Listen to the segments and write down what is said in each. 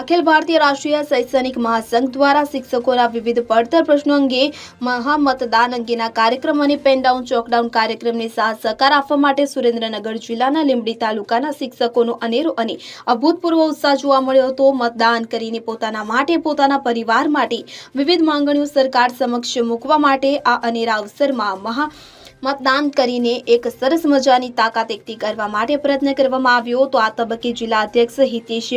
અખિલ ભારતીય રાષ્ટ્રીય શૈક્ષણિક મહાસંઘ દ્વારા શિક્ષકોના વિવિધ પડતર પ્રશ્નો અંગે મહામતદાન અંગેના કાર્યક્રમ અને પેનડાઉન ચોકડાઉન કાર્યક્રમને સાથ સહકાર આપવા માટે સુરેન્દ્રનગર જિલ્લાના લીંબડી તાલુકાના શિક્ષકોનો અનેરો અને અભૂતપૂર્વ ઉત્સાહ જોવા મળ્યો હતો. મતદાન કરીને પોતાના માટે, પોતાના પરિવાર માટે વિવિધ માંગણીઓ સરકાર સમક્ષ મૂકવા માટે આ અનેરા અવસરમાં મહા મતદાન કરીને એક સરસ મજાની તાકાત એકઠી કરવા માટે પ્રયત્ન કરવામાં આવ્યો તો આ તબક્કે જિલ્લા અધ્યક્ષ હિતેશ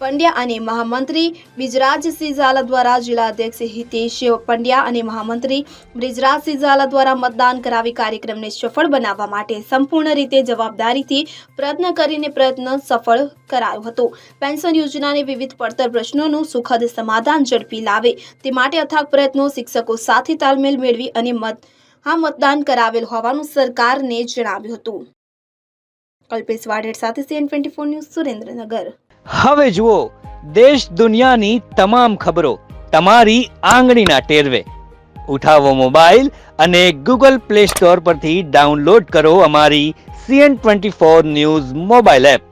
પંડ્યા અને મહામંત્રી બ્રિજરાજસિંહ ઝાલા દ્વારા જિલ્લા અધ્યક્ષ હિતેશ પંડ્યા અને મહામંત્રી બ્રિજરાજસિંહ ઝાલા દ્વારા મતદાન કરાવી કાર્યક્રમને સફળ બનાવવા માટે સંપૂર્ણ રીતે જવાબદારીથી પ્રયત્ન કરીને પ્રયત્ન સફળ કરાયો હતો. પેન્શન યોજનાને વિવિધ પડતર પ્રશ્નોનું સુખદ સમાધાન ઝડપી લાવે તે માટે અથાગ પ્રયત્નો શિક્ષકો સાથે તાલમેલ મેળવી અને મત આ મતદાન કરાવેલ હોવાનું સરકારને જણાવ્યું હતું. કલ્પેશ વાઢેર સાથે CN twenty four news Surendranagar. હવે જુઓ, દેશ દુનિયાની તમામ ખબરો તમારી આંગળીના ટેરવે. ઉઠાવો મોબાઈલ અને ગૂગલ પ્લે સ્ટોર પરથી ડાઉનલોડ કરો અમારી CN twenty four news mobile app.